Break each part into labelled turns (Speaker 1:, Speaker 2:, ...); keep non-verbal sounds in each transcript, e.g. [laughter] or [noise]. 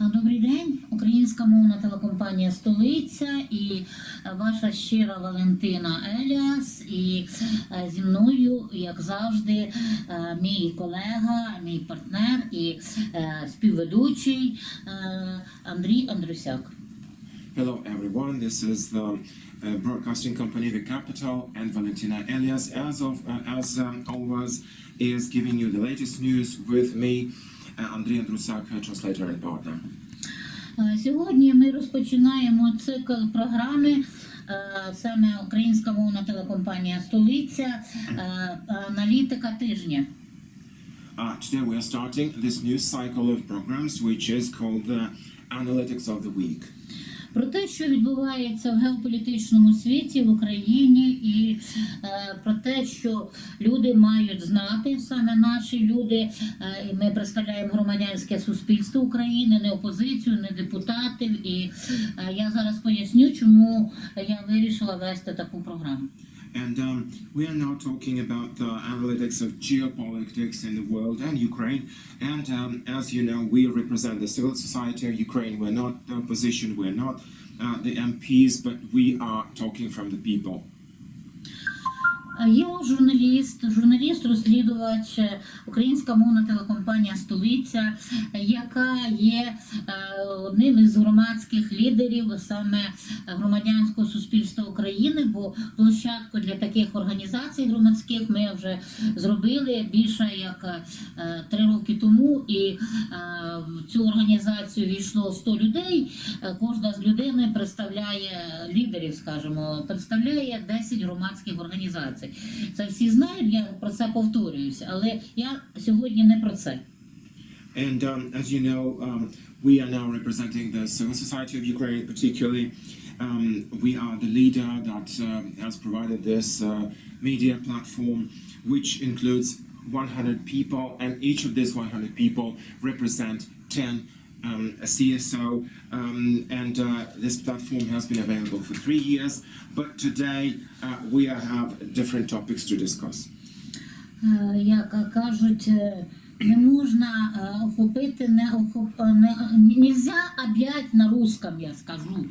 Speaker 1: Добрий день, українська мовна телекомпанія Столиця і е, ваша щира Валентина Еліас. І е, зі мною, як завжди, е, мій колега, мій партнер і співведучий Андрій Андрусяк.
Speaker 2: Hello, everyone. This is the broadcasting company, The Capital, and Valentina Elias, as of uh, as um, always, is giving you the latest news with me, uh, Andrusak, uh, translator and partner.
Speaker 1: Е, Сьогодні ми розпочинаємо цикл програми. е, Саме українська мовна телекомпанія Столиця, е, аналітика тижня.
Speaker 2: Uh, today we are starting this new cycle of programs, which is called the Analytics of the Week.
Speaker 1: Про те, що відбувається в геополітичному світі в Україні, і е, про те, що люди мають знати, саме наші люди, е, ми представляємо громадянське суспільство України, не опозицію, не депутатів. І е, я зараз поясню, чому я вирішила вести таку програму.
Speaker 2: And um, we are now talking about the analytics of geopolitics in the world and Ukraine. And um, as you know, we represent the civil society of Ukraine. We're not the opposition, we're not uh, the MPs, but we are talking from the people.
Speaker 1: Я журналіст, журналіст-розслідувач, е, українська мовна телекомпанія Столиця, яка є е, одним із громадських лідерів саме громадянського суспільства України. Бо площадку для таких організацій громадських ми вже зробили більше як е, три роки тому. І в цю організацію війшло 100 людей. Кожна з людини представляє лідерів, скажімо, представляє 10 громадських організацій. Це всі знають, я про це повторююся, але я сьогодні не про це.
Speaker 2: And um, as you know, um, we are now representing the civil society of Ukraine, particularly. Um, we are the leader that um has provided this uh, media platform, which includes 100 people, and each of these 100 people represent 10 um, a CSO, um, and uh, this platform has been available for three years. But today uh, we have different topics to discuss.
Speaker 1: Е, Як кажуть, е, не можна е, охопити, не охоп... не... нельзя об'ять на русском, я скажу.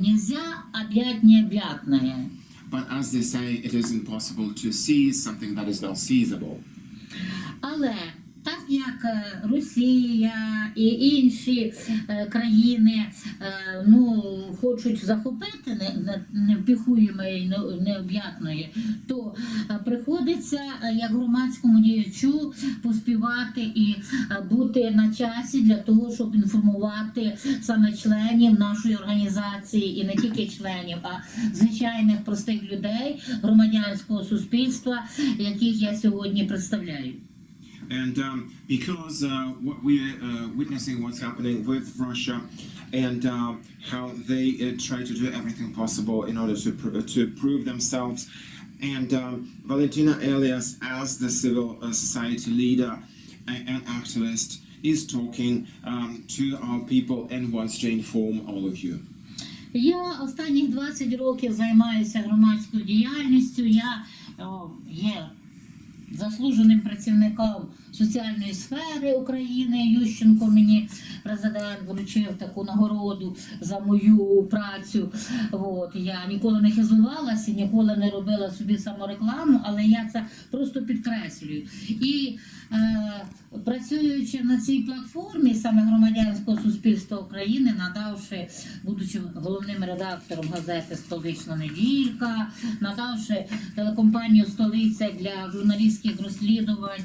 Speaker 1: Нельзя об'ять необ'ятное.
Speaker 2: But as they say, it is impossible to seize something that is not seizable.
Speaker 1: Але так як е, Росія і інші е, країни е, ну, хочуть захопити не- не- невпіхуємої, не- необ'ятної, то приходиться як громадському діячу поспівати і бути на часі для того, щоб інформувати саме членів нашої організації, і не тільки членів, а звичайних простих людей, громадянського суспільства, яких я сьогодні представляю.
Speaker 2: And um, because uh, what we're uh, witnessing what's happening with Russia and uh, how they uh, try to do everything possible in order to, pr- to prove themselves. And um, Valentina Elias, as the civil uh, society leader and, and activist, is talking um, to our people and wants to inform all of you.
Speaker 1: Я останніх 20 років займаюся громадською діяльністю. Я о, є заслуженим працівником соціальної сфери України. Ющенко мені президент вручив таку нагороду за мою працю. От я ніколи не хизувалася, ніколи не робила собі саморекламу, але я це просто підкреслюю. І е, працюючи на цій платформі саме громадянського суспільства України, надавши, будучи головним редактором газети Столична неділька, надавши телекомпанію Столиця для журналістських розслідувань.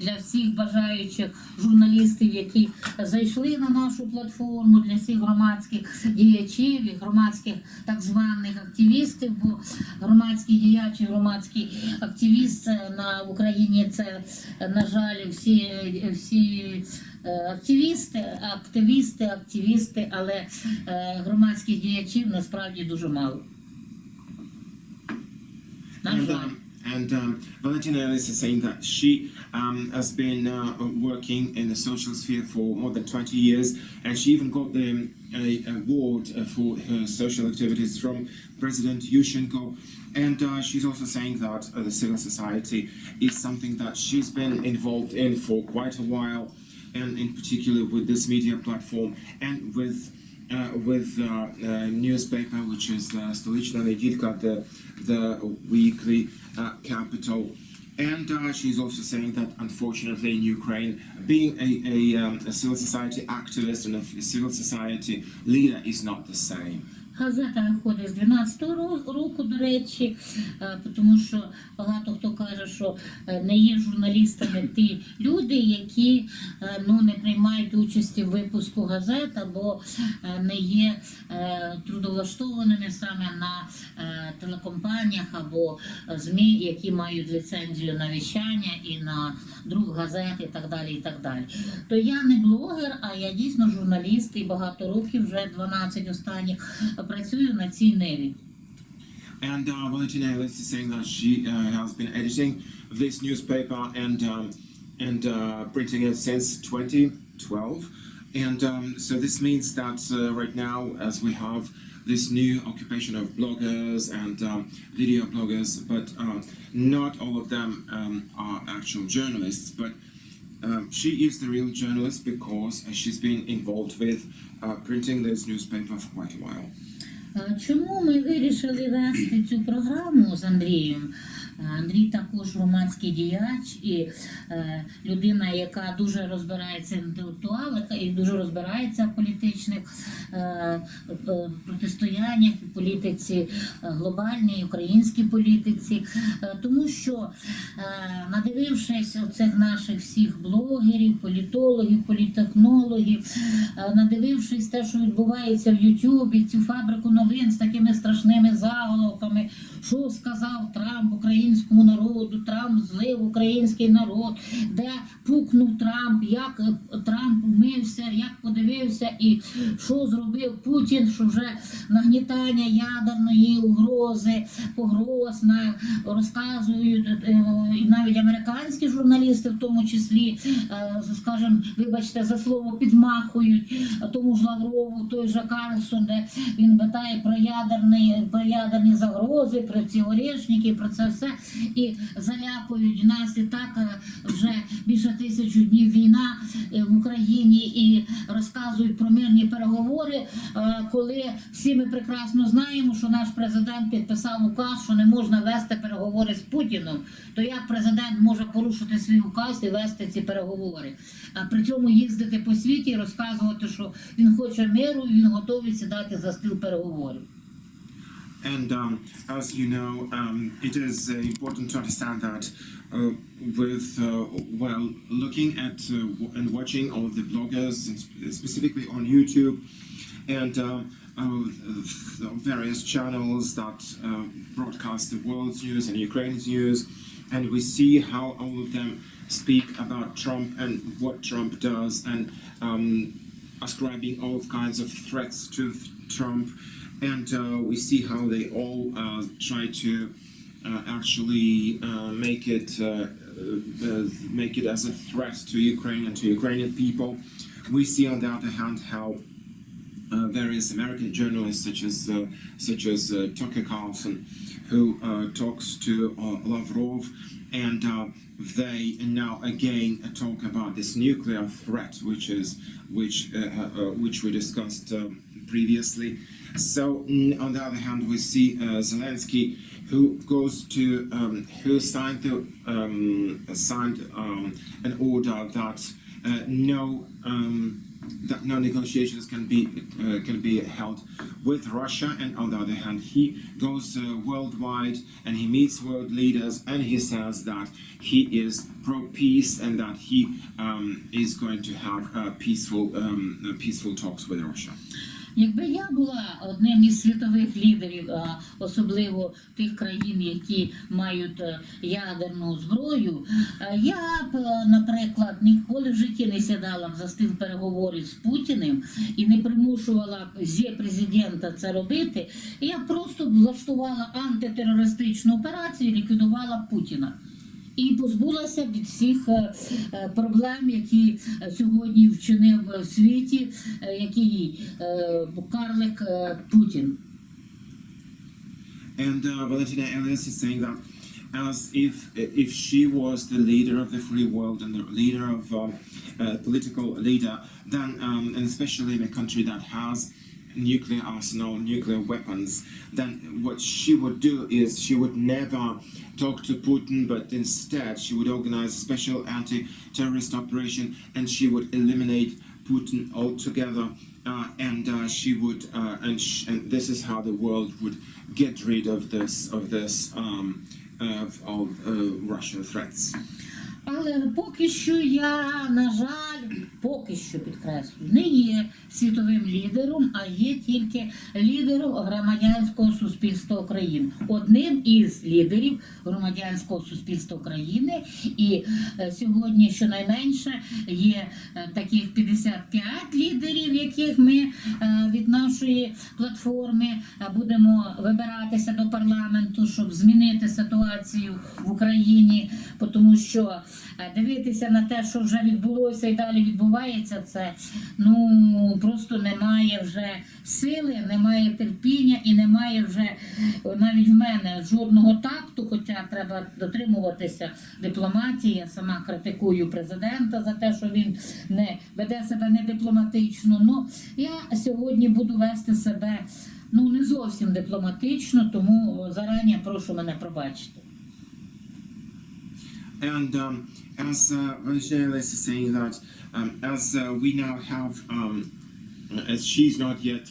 Speaker 1: Для всіх бажаючих журналістів, які зайшли на нашу платформу, для всіх громадських діячів і громадських так званих активістів, бо громадський діяч і громадський активіст це на Україні це, на жаль, всі, всі е, активісти, активісти, активісти, але е, громадських діячів насправді дуже мало. На жаль.
Speaker 2: And um, Valentina Ellis is saying that she um, has been uh, working in the social sphere for more than 20 years, and she even got the um, award for her social activities from President Yushchenko. And uh, she's also saying that uh, the civil society is something that she's been involved in for quite a while. and in particular with this media platform and with uh, with uh, uh, newspaper, which is the Stolichna Nedilka, the the weekly uh, capital. And uh, she's also saying that unfortunately in Ukraine, being a, a, um, a civil society activist and a civil society leader is not the same.
Speaker 1: Газета виходить з 12-го ро- року, до речі, е, тому що багато хто каже, що е, не є журналістами ті люди, які е, ну, не приймають участі в випуску газет або е, не є трудовлаштованими саме на телекомпаніях або ЗМІ, які мають ліцензію на віщання і на друк газет і так далі. і так далі. То я не блогер, а я дійсно журналіст і багато років, вже 12 останніх, працюю на цій ниві.
Speaker 2: And uh, Valentina Ellis is saying that she uh, has been editing this newspaper and um, and uh, printing it since 2012. And um, so this means that uh, right now, as we have this new occupation of bloggers and um, video bloggers, but um, not all of them um, are actual journalists. But um, she is the real journalist because she's been involved with uh, printing this newspaper for quite a while.
Speaker 1: Чому ми вирішили вести цю програму з Андрієм? Андрій також громадський діяч і е, людина, яка дуже розбирається інтелектуал, яка і дуже розбирається в політичних е, е, протистояннях, політиці е, глобальній, українській політиці. Е, тому що, е, надивившись оцих наших всіх блогерів, політологів, політехнологів, е, надивившись те, що відбувається в Ютубі, цю фабрику новин з такими страшними заголовками, що сказав Трамп українському народу, Трамп злив український народ, де пукнув Трамп, як Трамп вмився, як подивився? І що зробив Путін, що вже нагнітання ядерної угрози, погроз на розказують е, навіть американські журналісти, в тому числі, е, скажімо, вибачте за слово, підмахують тому ж Лаврову, той же Карлсон, де він питає про ядерні, про ядерні загрози, про ці орешники, про це все і заляпують нас. І так е, вже більше тисячу днів війна е, в Україні і розказують про мирні переговори, е, коли всі ми прекрасно знаємо, що наш президент підписав указ, що не можна вести переговори з Путіном. То як президент може порушити свій указ і вести ці переговори? А при цьому їздити по світі і розказувати, що він хоче миру і він готовий сідати за стіл переговорів.
Speaker 2: And um, as you know, um, it is uh, important to understand that uh, with uh, well looking at uh, and watching all of the bloggers, and sp- specifically on YouTube, and uh, the various channels that uh, broadcast the world's news and Ukraine's news, and we see how all of them speak about Trump and what Trump does, and um, ascribing all kinds of threats to Trump, and uh, we see how they all uh, try to uh, actually uh, make it uh, uh, make it as a threat to Ukraine and to Ukrainian people. We see, on the other hand, how various American journalists, such as such as Tucker Carlson, who talks to Lavrov, and they now again talk about this nuclear threat, which is which which we discussed um, previously. So mm, on the other hand, we see uh, Zelensky, who goes to um, who signed the um, signed um, an order that uh, no. Um, that no negotiations can be uh, can be held with Russia, and on the other hand, he goes uh, worldwide and he meets world leaders, and he says that he is pro peace and that he um, is going to have uh, peaceful um, peaceful talks with Russia.
Speaker 1: Якби я була одним із світових лідерів, особливо тих країн, які мають е, ядерну зброю, е, я б, е, наприклад, ніколи в житті не сідала за стіл переговорів з Путіним і не примушувала зі президента це робити. Я просто влаштувала антитерористичну операцію і ліквідувала Путіна. І позбулася від всіх е, е, проблем, які е, сьогодні вчинив в світі, е, який е, карлик е, Путін.
Speaker 2: And uh, Valentina Elias is saying that as if if she was the leader of the free world and the leader of um, a political leader, then um, and especially in a country that has nuclear arsenal, nuclear weapons, then what she would do is she would never talk to Putin, but instead she would organize a special anti-terrorist operation and she would eliminate Putin altogether. Uh, and uh, she would, uh, and, sh- and this is how the world would get rid of this, of this, um, of, uh, Russian threats.
Speaker 1: Але поки що я, на жаль, поки що підкреслюю, не є світовим лідером, а є тільки лідером громадянського суспільства України. Одним із лідерів громадянського суспільства України. І е, сьогодні щонайменше є е, таких 55 лідерів, яких ми е, від нашої платформи будемо вибиратися до парламенту, щоб змінити ситуацію в Україні, тому що дивитися на те, що вже відбулося і далі відбувається, це ну просто немає вже сили, немає терпіння і немає вже е, навіть в мене жодного такту, хоча треба дотримуватися дипломатії. Я сама критикую президента за те, що він не веде себе не дипломатично. Ну я сьогодні буду вести себе ну не зовсім дипломатично, тому зарані прошу мене пробачити.
Speaker 2: And um, as uh, is saying that, um, as uh, we now have, um, as she's not yet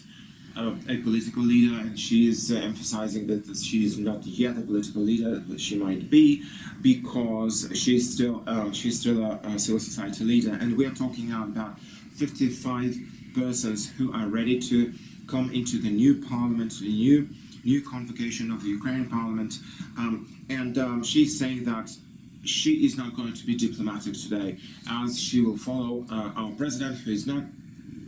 Speaker 2: uh, a political leader, and she is uh, emphasizing that she is not yet a political leader, she might be, because she's still um, she's still a, a civil society leader, and we are talking now about 55 persons who are ready to come into the new parliament, the new new convocation of the Ukrainian parliament, um, and um, she's saying that she is not going to be diplomatic today, as she will follow uh, our president, who is not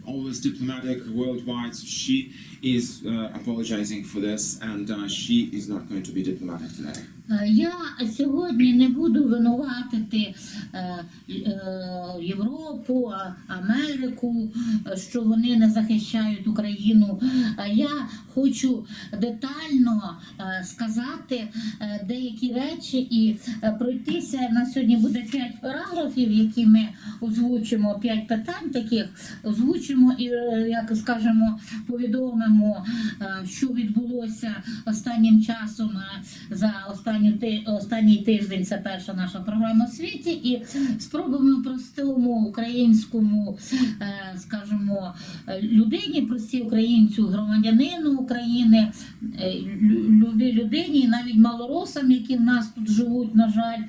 Speaker 2: always diplomatic worldwide. So She is uh, apologizing for this, and uh, she is not going to be diplomatic today.
Speaker 1: Е, Я сьогодні не буду винуватити е, е, Європу, Америку, е, що вони не захищають Україну. Я хочу детально е, сказати е, деякі речі і е, пройтися. На сьогодні буде п'ять параграфів, які ми озвучимо, п'ять питань таких озвучимо і, як скажемо, повідомимо, що відбулося останнім часом за останню останній тиждень. Це перша наша програма у світі, і спробуємо простому українському, скажімо, людині, простій українцю, громадянину України, е, людині, навіть малоросам, які в нас тут живуть, на жаль,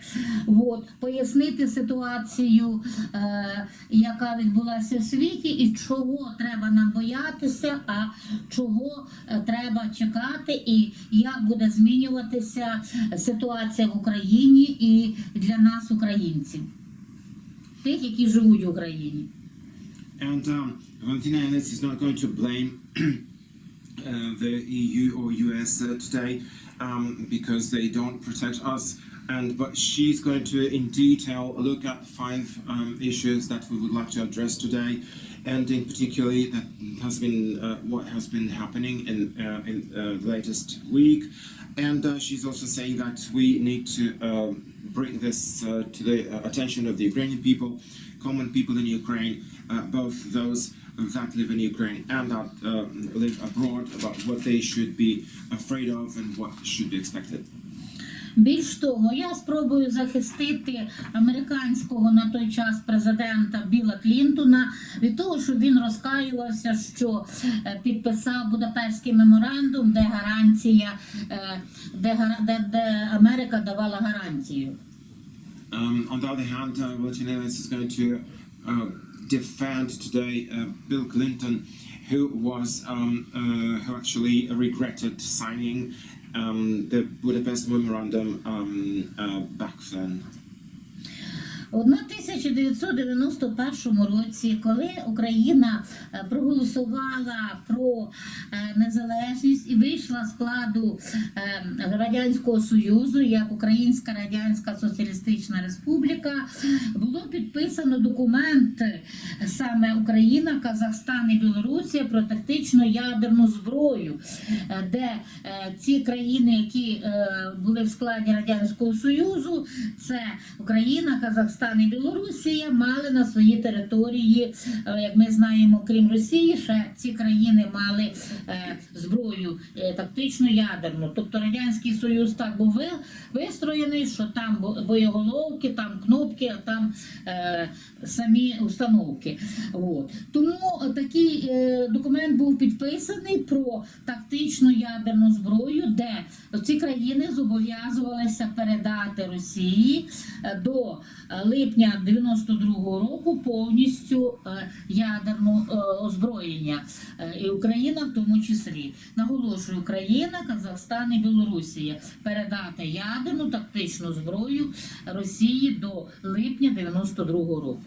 Speaker 1: от, пояснити ситуацію, е, яка відбулася в світі, і чого треба нам боятися, а чого е, треба чекати, і як буде змінюватися ситуація в Україні і для нас, українців, тих, які живуть в Україні.
Speaker 2: And um, Valentina Ellis is not going to blame [clears throat] the EU or US uh, today um, because they don't protect us. And but she's going to, in detail, look at five um, issues that we would like to address today, and in particularly that has been uh, what has been happening in uh, in uh, the latest week. And uh, she's also saying that we need to uh, bring this uh, to the uh, attention of the Ukrainian people, common people in Ukraine, uh, both those that live in Ukraine and that uh, live abroad, about what they should be afraid of and what should be expected.
Speaker 1: Більш того, я спробую захистити американського на той час президента Біла Клінтона від того, що він розкаювався, що е, підписав Будапештський меморандум, де гарантія, е, де, де, де Америка давала гарантію.
Speaker 2: Um, on the other hand, uh, Ellis is going to uh, defend today uh, Bill Clinton, who was um, uh, who actually regretted signing um, the Budapest Memorandum um, uh, back then.
Speaker 1: У 1991 році, коли Україна е, проголосувала про е, незалежність і вийшла з складу е, Радянського Союзу як Українська Радянська Соціалістична Республіка, було підписано документ саме Україна, Казахстан і Білорусія про тактичну ядерну зброю, де ці країни, які були в складі Радянського Союзу, це Україна, Казахстан і Білорусія, мали на своїй території, е, як ми знаємо, крім Росії, ще ці країни мали е, зброю е, тактичну ядерну. Тобто Радянський Союз так був вистроєний, що там боєголовки, там кнопки, а там самі установки. От. Тому такий документ був підписаний про тактичну ядерну зброю, де ці країни зобов'язувалися передати Росії до липня 92-го року повністю е, ядерну е, озброєння. Е, І Україна в тому числі. Наголошую, Україна, Казахстан і Білорусія передати ядерну тактичну зброю Росії до липня 92-го року.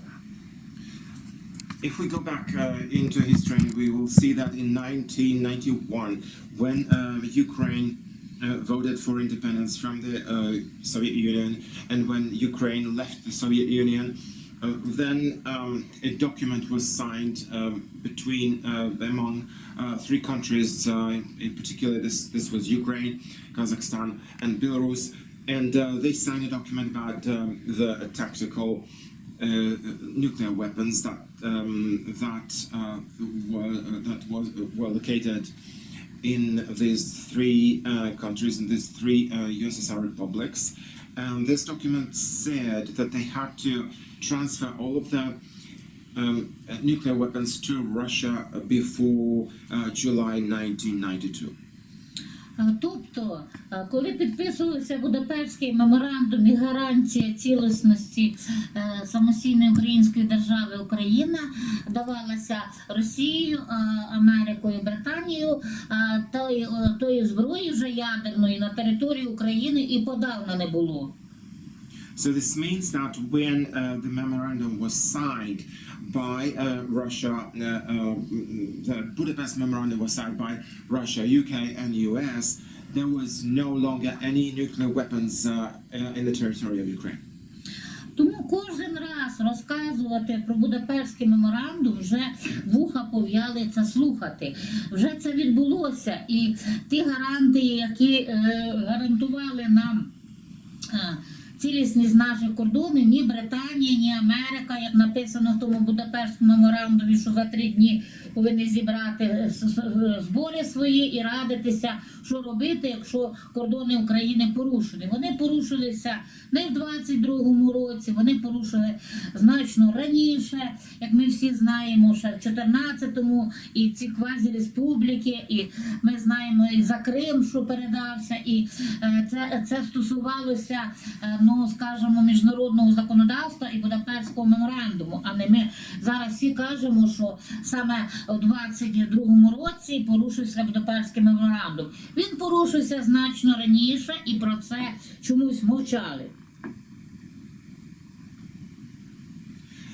Speaker 2: If we go back uh, into history, we will see that in 1991, when uh, Ukraine uh, voted for independence from the uh, Soviet Union, and when Ukraine left the Soviet Union, uh, then um, a document was signed um, between among uh, three countries. In particular, this this was Ukraine, Kazakhstan, and Belarus, and they signed a document about um, the tactical uh, nuclear weapons that um, that uh, were uh, that was were located in these three uh, countries in these three uh, USSR republics. And this document said that they had to transfer all of the um, nuclear weapons to Russia before uh, July 1992.
Speaker 1: Тобто, коли підписувався Будапештський меморандум і гарантія цілісності е, самостійної української держави Україна давалася Росією, Америкою, Британією, тої, тої зброї вже ядерної на території України і подавно не було.
Speaker 2: So this means that when uh, the memorandum was signed by uh, Russia, uh, uh, the Budapest memorandum was signed by Russia, UK, and US. There was no longer any nuclear weapons uh, uh, in the territory of Ukraine.
Speaker 1: Тому кожен раз розказувати про Будапештський меморандум вже вуха пов'яли слухати. Вже це відбулося, і ті гарантії, які е, гарантували нам. е, Цілісність наших кордонів ні Британія, ні Америка, як написано в тому Будапештському меморандумі, що за три дні повинні зібрати збори свої і радитися, що робити, якщо кордони України порушені. Вони порушилися не в 22-му році, вони порушили значно раніше, як ми всі знаємо, ще в 14-му, і ці квазі-республіки, і ми знаємо і за Крим, що передався, і е, це, це стосувалося, е, ну скажімо, міжнародного законодавства і Будапештського меморандуму. А не ми зараз всі кажемо, що саме у 22-му році порушився Будапештський меморандум. Він порушився значно раніше, і про це чомусь мовчали.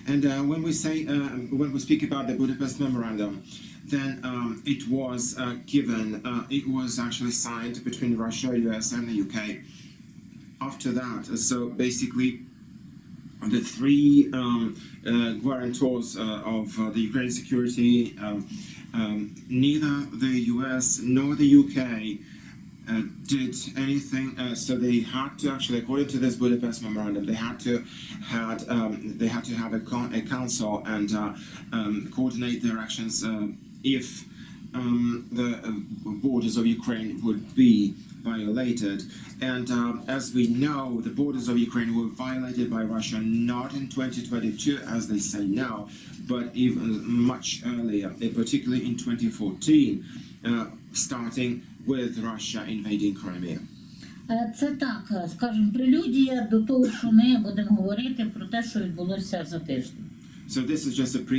Speaker 2: And uh, when we say, uh, when we speak about the Budapest memorandum, then um, it was uh, given, uh, it was actually signed between Russia, US, and the UK. After that, uh, so basically, the three um, uh, guarantors uh, of uh, the Ukraine security, um, um, neither the US nor the UK uh, did anything. Uh, so they had to actually, according to this Budapest memorandum, they had to had um, they had to have a, con- a council and um, coordinate their actions if um, the borders of Ukraine would be violated. And um, as we know, the borders of Ukraine were violated by Russia not in 2022, as they say now, but even much earlier, uh, particularly in 2014, uh, starting with Russia invading Crimea.
Speaker 1: Е, Це так, е, скажімо, прелюдія до того, що ми будемо говорити про те, що відбулося за тиждень.
Speaker 2: So this is just a pre